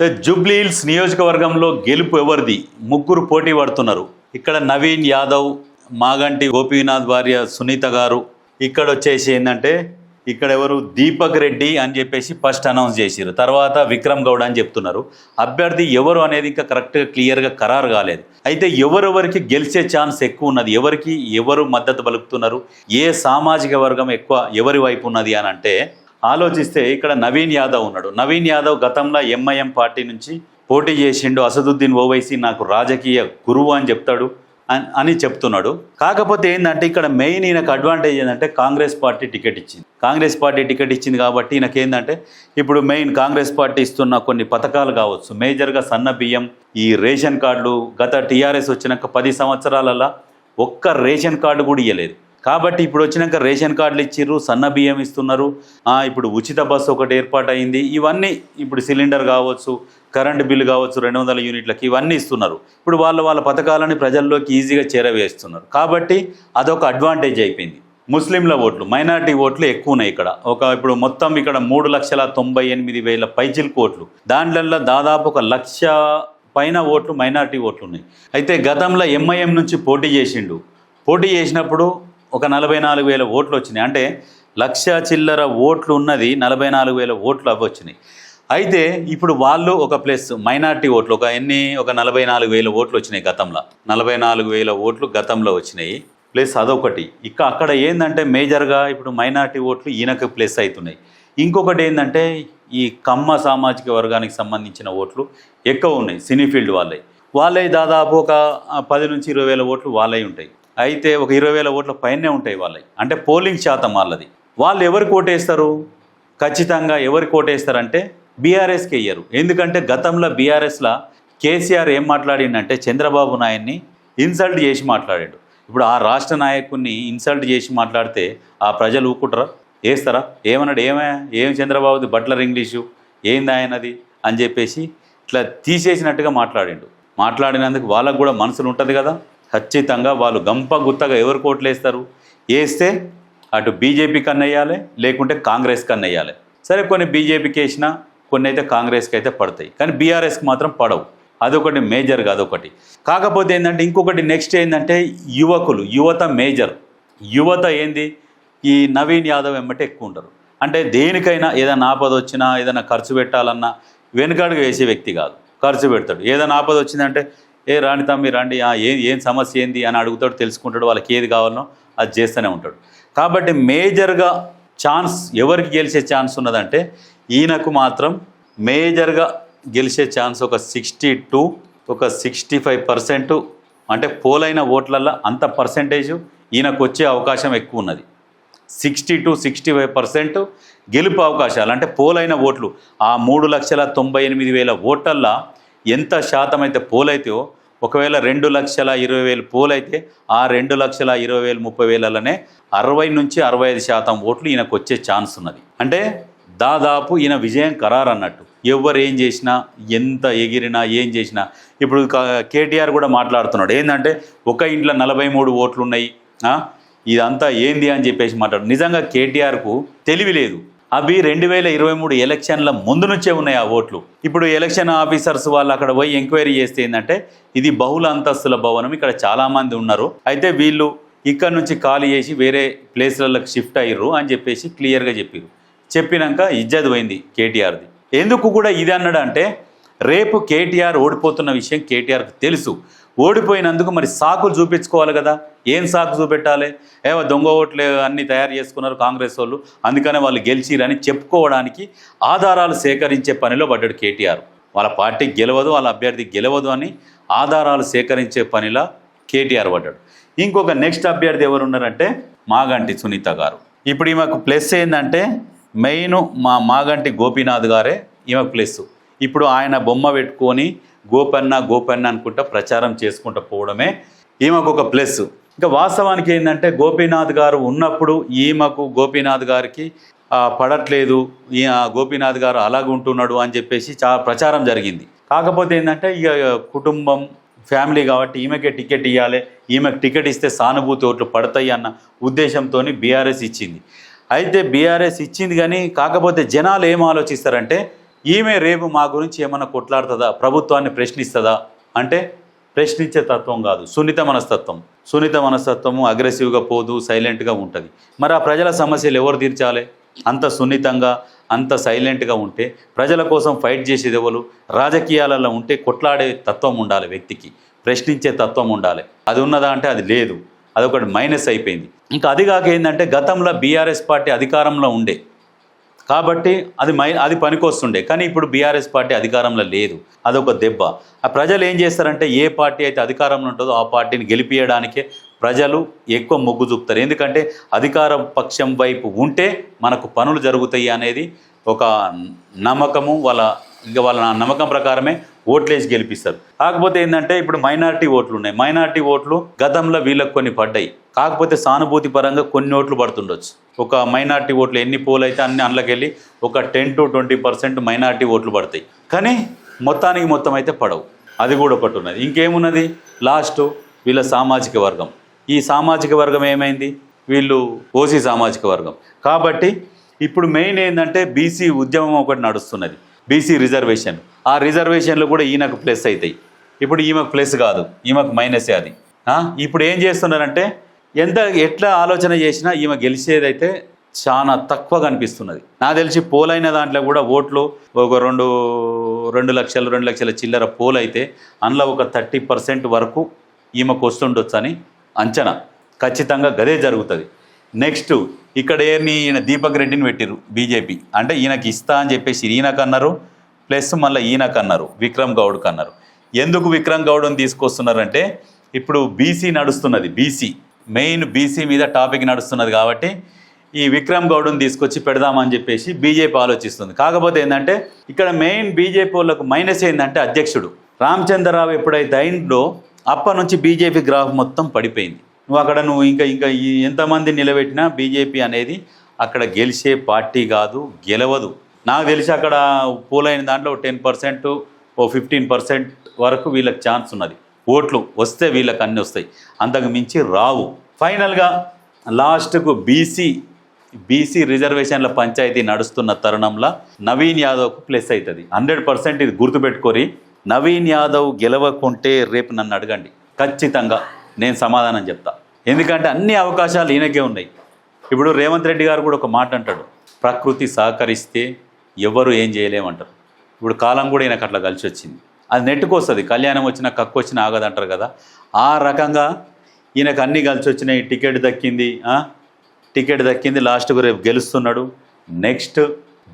జూబ్లీహిల్స్ నియోజకవర్గంలో గెలుపు ఎవరిది? ముగ్గురు పోటీ పడుతున్నారు. ఇక్కడ నవీన్ యాదవ్ మాగంటి గోపీనాథ్ భార్య సునీత గారు. ఇక్కడ వచ్చేసి ఏంటంటే ఇక్కడ ఎవరు? దీపక్ రెడ్డి అని చెప్పేసి ఫస్ట్ అనౌన్స్ చేశారు తర్వాత విక్రమ్ గౌడ్ అని చెప్తున్నారు. అభ్యర్థి ఎవరు అనేది ఇంకా కరెక్ట్గా క్లియర్గా ఖరారు కాలేదు. అయితే ఎవరెవరికి గెలిచే ఛాన్స్ ఎక్కువ ఉన్నది? ఎవరికి ఎవరు మద్దతు పలుకుతున్నారు? ఏ సామాజిక వర్గం ఎక్కువ ఎవరి వైపు ఉన్నది అని అంటే ఆలోచిస్తే ఇక్కడ నవీన్ యాదవ్ ఉన్నాడు. నవీన్ యాదవ్ గతంలో ఎంఐఎం పార్టీ నుంచి పోటీ చేసిండు అసదుద్దీన్ ఓవైసీ నాకు రాజకీయ గురువు అని చెప్తాడు అని అని చెప్తున్నాడు. కాకపోతే ఏంటంటే ఇక్కడ మెయిన్ ఈయనకు అడ్వాంటేజ్ ఏంటంటే కాంగ్రెస్ పార్టీ టికెట్ ఇచ్చింది. కాంగ్రెస్ పార్టీ టికెట్ ఇచ్చింది కాబట్టి ఈయనకి ఏంటంటే ఇప్పుడు మెయిన్ కాంగ్రెస్ పార్టీ ఇస్తున్న కొన్ని పథకాలు కావచ్చు. మేజర్గా సన్న బియ్యం ఈ రేషన్ కార్డులు గత టీఆర్ఎస్ వచ్చినాక పది సంవత్సరాలలో ఒక్క రేషన్ కార్డు కూడా ఇవ్వలేదు కాబట్టి ఇప్పుడు వచ్చినాక రేషన్ కార్డులు ఇచ్చిర్రు సన్న బియ్యం ఇస్తున్నారు. ఇప్పుడు ఉచిత బస్సు ఒకటి ఏర్పాటు అయింది ఇవన్నీ ఇప్పుడు సిలిండర్ కావచ్చు కరెంట్ బిల్లు కావచ్చు రెండు వందల యూనిట్లకి ఇవన్నీ ఇస్తున్నారు. ఇప్పుడు వాళ్ళ వాళ్ళ పథకాలని ప్రజల్లోకి ఈజీగా చేరవేస్తున్నారు. కాబట్టి అదొక అడ్వాంటేజ్ అయిపోయింది. ముస్లింల ఓట్లు మైనారిటీ ఓట్లు ఎక్కువ ఉన్నాయి ఇక్కడ. ఒక ఇప్పుడు మొత్తం ఇక్కడ మూడు లక్షల తొంభై ఎనిమిది వేల పైచిల్కు ఓట్లు దాంట్లో దాదాపు ఒక లక్ష పైన ఓట్లు మైనార్టీ ఓట్లు ఉన్నాయి అయితే గతంలో ఎంఐఎం నుంచి పోటీ చేసిండు. పోటీ చేసినప్పుడు ఒక నలభై నాలుగు వేల ఓట్లు వచ్చినాయి. అంటే లక్ష చిల్లర ఓట్లు ఉన్నది నలభై నాలుగు వేల ఓట్లు అవి వచ్చినాయి. అయితే ఇప్పుడు వాళ్ళు ఒక ప్లస్ మైనార్టీ ఓట్లు ఒక ఎన్ని ఒక నలభై నాలుగు వేల ఓట్లు వచ్చినాయి గతంలో. నలభై నాలుగు వేల ఓట్లు గతంలో వచ్చినాయి. ప్లస్ అదొకటి. ఇక అక్కడ ఏంటంటే మేజర్గా ఇప్పుడు మైనార్టీ ఓట్లు ఈయనకు ప్లస్ అవుతున్నాయి. ఇంకొకటి ఏంటంటే ఈ కమ్మ సామాజిక వర్గానికి సంబంధించిన ఓట్లు ఎక్కువ ఉన్నాయి సినీ ఫీల్డ్ వాళ్ళే వాళ్ళే దాదాపు ఒక పది నుంచి ఇరవై వేల ఓట్లు వాళ్ళే ఉంటాయి. అయితే ఒక ఇరవై వేల ఓట్ల పైనే ఉంటాయి వాళ్ళవి అంటే పోలింగ్ శాతం వాళ్ళది. వాళ్ళు ఎవరికి ఓటేస్తారు? ఖచ్చితంగా ఎవరికి ఓటేస్తారంటే బీఆర్ఎస్కి వెయ్యరు ఎందుకంటే గతంలో బీఆర్ఎస్లో కేసీఆర్ ఏం మాట్లాడిండంటే చంద్రబాబు నాయుడిని ఇన్సల్ట్ చేసి మాట్లాడాడు. ఇప్పుడు ఆ రాష్ట్ర నాయకుడిని ఇన్సల్ట్ చేసి మాట్లాడితే ఆ ప్రజలు ఊకుంటారా వేస్తారా ఏమన్నాడు? ఏమే? ఏం చంద్రబాబుది బట్లర్ ఇంగ్లీషు? ఏంది ఆయనది? అని చెప్పేసి ఇట్లా తీసేసినట్టుగా మాట్లాడిండు. మాట్లాడినందుకు వాళ్ళకు కూడా మనసులు ఉంటుంది కదా. ఖచ్చితంగా వాళ్ళు గంప గుత్తగా ఎవరు కోట్లు వేస్తారు? వేస్తే అటు బీజేపీ కన్నా వేయాలి లేకుంటే కాంగ్రెస్ కన్నా వేయాలి సరే కొన్ని బీజేపీకి వేసినా కొన్ని అయితే కాంగ్రెస్కి అయితే పడతాయి. కానీ బీఆర్ఎస్కి మాత్రం పడవు. అదొకటి మేజర్గా అదొకటి కాకపోతే ఏంటంటే ఇంకొకటి నెక్స్ట్ ఏంటంటే యువకులు యువత మేజర్. యువత ఏంది? ఈ నవీన్ యాదవ్ వెంబటే ఎక్కువ ఉంటారు. అంటే దేనికైనా ఏదైనా ఆపద వచ్చినా ఏదైనా ఖర్చు పెట్టాలన్నా వెనుకాడుగా వేసే వ్యక్తి కాదు. ఖర్చు పెడతాడు. ఏదైనా ఆపద వచ్చిందంటే ఏ రాణి తమ్మి రండి ఏం ఏం సమస్య ఏంది అని అడుగుతాడు తెలుసుకుంటాడు వాళ్ళకి ఏది కావాలనో అది చేస్తూనే ఉంటాడు. కాబట్టి మేజర్గా ఛాన్స్ ఎవరికి గెలిచే ఛాన్స్ ఉన్నదంటే ఈయనకు మాత్రం మేజర్గా గెలిచే ఛాన్స్ ఒక సిక్స్టీ టు ఒక సిక్స్టీ ఫైవ్ పర్సెంట్ అంటే పోలైన ఓట్లల్లో అంత పర్సెంటేజ్ ఈయనకు వచ్చే అవకాశం ఎక్కువ ఉన్నది. Sixty to sixty five percent గెలుపు అవకాశాలు అంటే పోలైన ఓట్లు ఆ మూడు లక్షల తొంభై ఎనిమిది వేల ఓట్లల్లో ఎంత శాతం అయితే పోలైతే ఒకవేళ రెండు లక్షల ఇరవై వేలు పోలైతే ఆ రెండు లక్షల ఇరవై వేలు ముప్పై వేలలోనే అరవై నుంచి అరవై ఐదు శాతం ఓట్లు ఈయనకు వచ్చే ఛాన్స్ ఉన్నది. అంటే దాదాపు ఈయన విజయం ఖరారు అన్నట్టు ఎవరు ఏం చేసినా ఎంత ఎగిరినా ఏం చేసినా. ఇప్పుడు కేటీఆర్ కూడా మాట్లాడుతున్నాడు. ఏంటంటే ఒక ఇంట్లో నలభై మూడు ఓట్లు ఉన్నాయి ఇదంతా ఏంది అని చెప్పేసి మాట్లాడు. నిజంగా కేటీఆర్కు తెలివి లేదు. అవి రెండు వేల ఇరవై మూడు ఎలక్షన్ల ముందు నుంచే ఉన్నాయి ఆ ఓట్లు. ఇప్పుడు ఎలక్షన్ ఆఫీసర్స్ వాళ్ళు అక్కడ పోయి ఎంక్వైరీ చేస్తే ఏంటంటే ఇది బహుళ అంతస్తుల భవనం ఇక్కడ చాలామంది ఉన్నారు. అయితే వీళ్ళు ఇక్కడ నుంచి ఖాళీ చేసి వేరే ప్లేస్లకు షిఫ్ట్ అయ్యారు అని చెప్పేసి క్లియర్గా చెప్పారు చెప్పినాక ఇజ్జత్ పోయింది కేటీఆర్ది. ఎందుకు కూడా ఇది అన్నాడు అంటే రేపు కేటీఆర్ ఓడిపోతున్న విషయం కేటీఆర్కి తెలుసు. ఓడిపోయినందుకు మరి సాకులు చూపించుకోవాలి కదా. ఏం సాకు చూపెట్టాలి? ఏమో దొంగ ఓట్లు అన్నీ తయారు చేసుకున్నారు కాంగ్రెస్ వాళ్ళు. అందుకనే వాళ్ళు గెలిచిరని చెప్పుకోవడానికి ఆధారాలు సేకరించే పనిలో పడ్డాడు కేటీఆర్. వాళ్ళ పార్టీ గెలవదు వాళ్ళ అభ్యర్థి గెలవదు అని ఆధారాలు సేకరించే పనిలో కేటీఆర్ పడ్డాడు. ఇంకొక నెక్స్ట్ అభ్యర్థి ఎవరు ఉన్నారంటే మాగంటి సునీత గారు. ఇప్పుడు ఈమెకు ప్లస్ ఏంటంటే మెయిన్ మా మాగంటి గోపీనాథ్ గారే ఈమెకు ప్లస్ ఇప్పుడు ఆయన బొమ్మ పెట్టుకొని గోపన్న గోపన్న అనుకుంటా ప్రచారం చేసుకుంటూ పోవడమే ఈమెకు ఒక ప్లస్ ఇంకా వాస్తవానికి ఏంటంటే గోపీనాథ్ గారు ఉన్నప్పుడు ఈమెకు గోపీనాథ్ గారికి పడట్లేదు ఈ గోపీనాథ్ గారు అలాగుంటున్నాడు అని చెప్పేసి చాలా ప్రచారం జరిగింది. కాకపోతే ఏంటంటే ఇక కుటుంబం ఫ్యామిలీ కాబట్టి ఈమెకే టికెట్ ఇవ్వాలి ఈమెకు టికెట్ ఇస్తే సానుభూతి ఓట్లు పడతాయి అన్న ఉద్దేశంతో బీఆర్ఎస్ ఇచ్చింది. అయితే బీఆర్ఎస్ ఇచ్చింది కానీ కాకపోతే జనాలు ఏం ఆలోచిస్తారంటే ఈమె రేపు మా గురించి ఏమైనా కొట్లాడుతుందా? ప్రభుత్వాన్ని ప్రశ్నిస్తుందా? అంటే ప్రశ్నించే తత్వం కాదు. సున్నిత మనస్తత్వం. సున్నిత మనస్తత్వము అగ్రెసివ్గా పోదు సైలెంట్గా ఉంటుంది. మరి ఆ ప్రజల సమస్యలు ఎవరు తీర్చాలి? అంత సున్నితంగా అంత సైలెంట్గా ఉంటే ప్రజల కోసం ఫైట్ చేసేది ఎవరు? రాజకీయాలలో ఉంటే కొట్లాడే తత్వం ఉండాలి వ్యక్తికి. ప్రశ్నించే తత్వం ఉండాలి. అది ఉన్నదా అంటే అది లేదు. అదొకటి మైనస్ అయిపోయింది. ఇంకా అది కాక ఏంటంటే గతంలో బీఆర్ఎస్ పార్టీ అధికారంలో ఉండే కాబట్టి అది మై అది పనికొస్తుండే. కానీ ఇప్పుడు బీఆర్ఎస్ పార్టీ అధికారంలో లేదు. అదొక దెబ్బ. ఆ ప్రజలు ఏం చేస్తారంటే ఏ పార్టీ అయితే అధికారంలో ఉంటుందో ఆ పార్టీని గెలిపించడానికే ప్రజలు ఎక్కువ మొగ్గు చూపుతారు. ఎందుకంటే అధికార పక్షం వైపు ఉంటే మనకు పనులు జరుగుతాయి అనేది ఒక నమ్మకము వాళ్ళ ఇంకా వాళ్ళ నమ్మకం ప్రకారమే ఓట్లేసి గెలిపిస్తారు. కాకపోతే ఏంటంటే ఇప్పుడు మైనారిటీ ఓట్లు ఉన్నాయి. మైనారిటీ ఓట్లు గతంలో వీళ్ళకి కొన్ని పడ్డాయి. కాకపోతే సానుభూతి పరంగా కొన్ని ఓట్లు పడుతుండొచ్చు. ఒక మైనారిటీ ఓట్లు ఎన్ని పోలు అయితే అన్ని అందులోకెళ్ళి ఒక ten to twenty percent minority ఓట్లు పడతాయి. కానీ మొత్తానికి మొత్తం అయితే పడవు. అది కూడా ఒకటి ఉన్నది. ఇంకేమున్నది? లాస్ట్ వీళ్ళ సామాజిక వర్గం. ఈ సామాజిక వర్గం ఏమైంది? వీళ్ళు ఓసీ సామాజిక వర్గం. కాబట్టి ఇప్పుడు మెయిన్ ఏంటంటే బీసీ ఉద్యమం ఒకటి నడుస్తున్నది. BC reservation. ఆ రిజర్వేషన్లు కూడా ఈయనకు ప్లస్ అవుతాయి. ఇప్పుడు ఈమెకు ప్లస్ కాదు ఈమెకు మైనసే అది. ఇప్పుడు ఏం చేస్తున్నారంటే ఎంత ఎట్లా ఆలోచన చేసినా ఈమె గెలిచేదైతే చాలా తక్కువ కనిపిస్తున్నది. నాకు తెలిసి పోలైన దాంట్లో కూడా ఓట్లు ఒక రెండు రెండు లక్షలు రెండు లక్షల చిల్లర పోల్ అయితే అందులో ఒక థర్టీ పర్సెంట్ వరకు ఈమెకు వస్తుండొచ్చు అని అంచనా. ఖచ్చితంగా గదే జరుగుతుంది. నెక్స్ట్ ఇక్కడ ఏమి ఈయన దీపక్ రెడ్డిని పెట్టిరు బీజేపీ. అంటే ఈయనకి ఇస్తా అని చెప్పేసి ఈయనకు అన్నారు. ప్లస్ మళ్ళీ ఈయనకు అన్నారు విక్రమ్ గౌడ్కి అన్నారు ఎందుకు విక్రమ్ గౌడ్ని తీసుకొస్తున్నారంటే ఇప్పుడు బీసీ నడుస్తున్నది బీసీ మెయిన్ బీసీ మీద టాపిక్ నడుస్తున్నది కాబట్టి ఈ విక్రమ్ గౌడ్ని తీసుకొచ్చి పెడదామని చెప్పేసి బీజేపీ ఆలోచిస్తుంది. కాకపోతే ఏంటంటే ఇక్కడ మెయిన్ బీజేపీ వాళ్ళకు మైనస్ ఏంటంటే అధ్యక్షుడు. రామచంద్రరావు ఎప్పుడైతే అయిందో అప్పటి నుంచి బీజేపీ గ్రాఫ్ మొత్తం పడిపోయింది. నువ్వు అక్కడ నువ్వు ఇంకా ఇంకా ఎంతమంది నిలబెట్టినా బీజేపీ అనేది అక్కడ గెలిచే పార్టీ కాదు గెలవదు. నాకు తెలిసి అక్కడ పోలైన దాంట్లో టెన్ పర్సెంట్ ఓ ఫిఫ్టీన్ పర్సెంట్ వరకు వీళ్ళకి ఛాన్స్ ఉన్నది. ఓట్లు వస్తే వీళ్ళకి అన్నీ వస్తాయి. అంతకు మించి రావు. ఫైనల్గా లాస్ట్కు బీసీ బీసీ రిజర్వేషన్ల పంచాయతీ నడుస్తున్న తరుణంలో నవీన్ యాదవ్కు ప్లస్ అవుతుంది. హండ్రెడ్ పర్సెంట్ ఇది గుర్తుపెట్టుకొని నవీన్ యాదవ్ గెలవకుంటే రేపు నన్ను అడగండి. ఖచ్చితంగా నేను సమాధానం చెప్తా. ఎందుకంటే అన్ని అవకాశాలు ఈయనకే ఉన్నాయి. ఇప్పుడు రేవంత్ రెడ్డి గారు కూడా ఒక మాట అంటాడు. ప్రకృతి సహకరిస్తే ఎవరు ఏం చేయలేమంటారు. ఇప్పుడు కాలం కూడా ఈయనకు అట్లా కలిసి వచ్చింది. అది నెట్టుకు వస్తుంది. కళ్యాణం వచ్చినా కక్కు వచ్చినా ఆగదంటారు కదా. ఆ రకంగా ఈయనకు అన్నీ కలిసి వచ్చినాయి. టికెట్ దక్కింది టికెట్ దక్కింది. లాస్ట్కు రేపు గెలుస్తున్నాడు. Next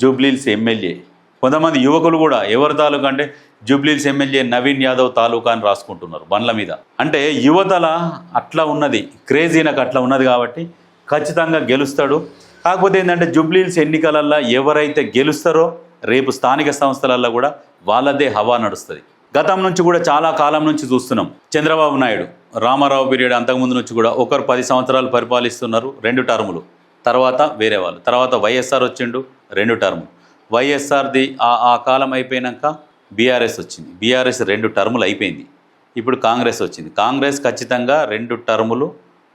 Jubilee Hills MLA. కొంతమంది యువకులు కూడా ఎవరి తాలూకా అంటే Jubilee Hills MLA Naveen Yadav తాలూకా అని రాసుకుంటున్నారు బండ్ల మీద. అంటే యువతల అట్లా ఉన్నది. క్రేజీ నాకు అట్లా ఉన్నది కాబట్టి ఖచ్చితంగా గెలుస్తాడు. కాకపోతే ఏంటంటే జూబ్లీహిల్స్ ఎన్నికలల్లో ఎవరైతే గెలుస్తారో రేపు స్థానిక సంస్థలల్లో కూడా వాళ్ళదే హవా నడుస్తుంది. గతం నుంచి కూడా చాలా కాలం నుంచి చూస్తున్నాం. చంద్రబాబు నాయుడు రామారావు పీరియడ్ అంతకుముందు నుంచి కూడా ఒకరు పది సంవత్సరాలు పరిపాలిస్తున్నారు రెండు టర్ములు. తర్వాత వేరే వాళ్ళు. తర్వాత వైఎస్ఆర్ వచ్చిండు రెండు టర్ము. వైఎస్ఆర్ది ఆ ఆ కాలం అయిపోయినాక బీఆర్ఎస్ వచ్చింది. బీఆర్ఎస్ రెండు టర్ములు అయిపోయింది. ఇప్పుడు కాంగ్రెస్ వచ్చింది. కాంగ్రెస్ ఖచ్చితంగా రెండు టర్ములు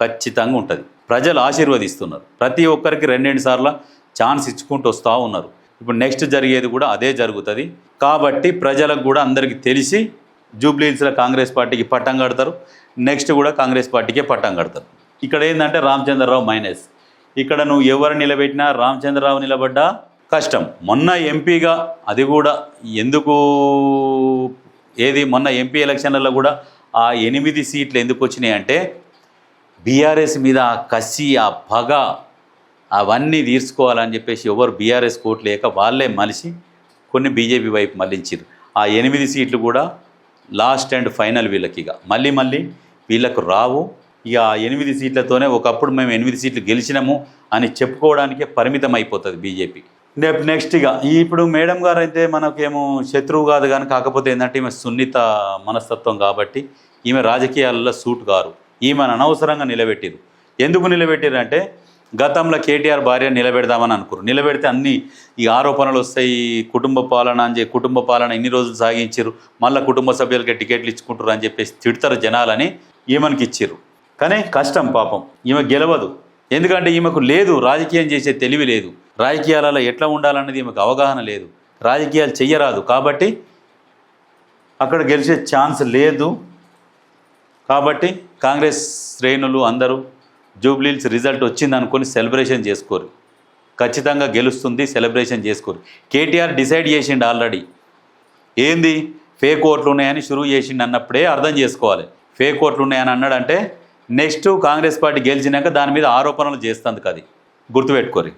ఖచ్చితంగా ఉంటుంది. ప్రజలు ఆశీర్వదిస్తున్నారు. ప్రతి ఒక్కరికి రెండెండు సార్లు ఛాన్స్ ఇచ్చుకుంటూ వస్తూ ఉన్నారు. ఇప్పుడు నెక్స్ట్ జరిగేది కూడా అదే జరుగుతుంది. కాబట్టి ప్రజలకు కూడా అందరికీ తెలిసి జూబ్లీహిల్స్లో కాంగ్రెస్ పార్టీకి పట్టం కడతారు. నెక్స్ట్ కూడా కాంగ్రెస్ పార్టీకే పట్టం కడతారు. ఇక్కడ ఏంటంటే రామచంద్రరావు మైనస్. ఇక్కడ నువ్వు ఎవరు నిలబెట్టినా రామచంద్రరావు నిలబడ్డా కష్టం. మొన్న ఎంపీగా అది కూడా ఎందుకు ఏది మొన్న ఎంపీ ఎలక్షన్లలో కూడా ఆ ఎనిమిది సీట్లు ఎందుకు వచ్చినాయి అంటే బీఆర్ఎస్ మీద ఆ కసి ఆ పగ అవన్నీ తీర్చుకోవాలని చెప్పేసి ఎవరు బీఆర్ఎస్ కోట్ లేక వాళ్ళే మలిసి కొన్ని బీజేపీ వైపు మళ్ళించారు ఆ ఎనిమిది సీట్లు కూడా లాస్ట్ అండ్ ఫైనల్ వీళ్ళకి ఇక. మళ్ళీ మళ్ళీ వీళ్ళకు రావు. ఇక ఆ ఎనిమిది సీట్లతోనే ఒకప్పుడు మేము ఎనిమిది సీట్లు గెలిచినాము అని చెప్పుకోవడానికే పరిమితం అయిపోతుంది బీజేపీ నెక్స్ట్ ఇక. ఇప్పుడు మేడం గారు అయితే మనకేమో శత్రువు కాదు కానీ కాకపోతే ఏంటంటే ఈమె సున్నిత మనస్తత్వం కాబట్టి ఈమె రాజకీయాలలో సూట్ గారు ఈమెను అనవసరంగా నిలబెట్టిరు. ఎందుకు నిలబెట్టిరు అంటే గతంలో కేటీఆర్ భార్య నిలబెడదామని అనుకురు నిలబెడితే అన్ని ఈ ఆరోపణలు వస్తాయి కుటుంబ పాలన అని చెప్పి కుటుంబ పాలన ఇన్ని రోజులు సాగించారు మళ్ళీ కుటుంబ సభ్యులకి టికెట్లు ఇచ్చుకుంటారు అని చెప్పేసి తిడతారు జనాలని ఈమెకి ఇచ్చారు కానీ కష్టం పాపం ఈమె గెలవదు. ఎందుకంటే ఈమెకు లేదు రాజకీయం చేసే తెలివి లేదు. రాజకీయాలలో ఎట్లా ఉండాలన్నది ఈమెకు అవగాహన లేదు. రాజకీయాలు చెయ్యరాదు. కాబట్టి అక్కడ గెలిచే ఛాన్స్ లేదు. కాబట్టి కాంగ్రెస్ శ్రేణులు అందరూ జూబ్లీల్స్ రిజల్ట్ వచ్చింది అనుకొని సెలబ్రేషన్ చేసుకోరు. ఖచ్చితంగా గెలుస్తుంది సెలబ్రేషన్ చేసుకోరు. కేటీఆర్ డిసైడ్ చేసిండు ఆల్రెడీ. ఏంది? ఫేక్ ఓట్లు ఉన్నాయని షురూ చేసిండు అన్నప్పుడే అర్థం చేసుకోవాలి. ఫేక్ ఓట్లు ఉన్నాయని అన్నాడంటే నెక్స్ట్ కాంగ్రెస్ పార్టీ గెలిచినాక దాని మీద ఆరోపణలు చేస్తుంది అది. గుర్తుపెట్టుకోరి.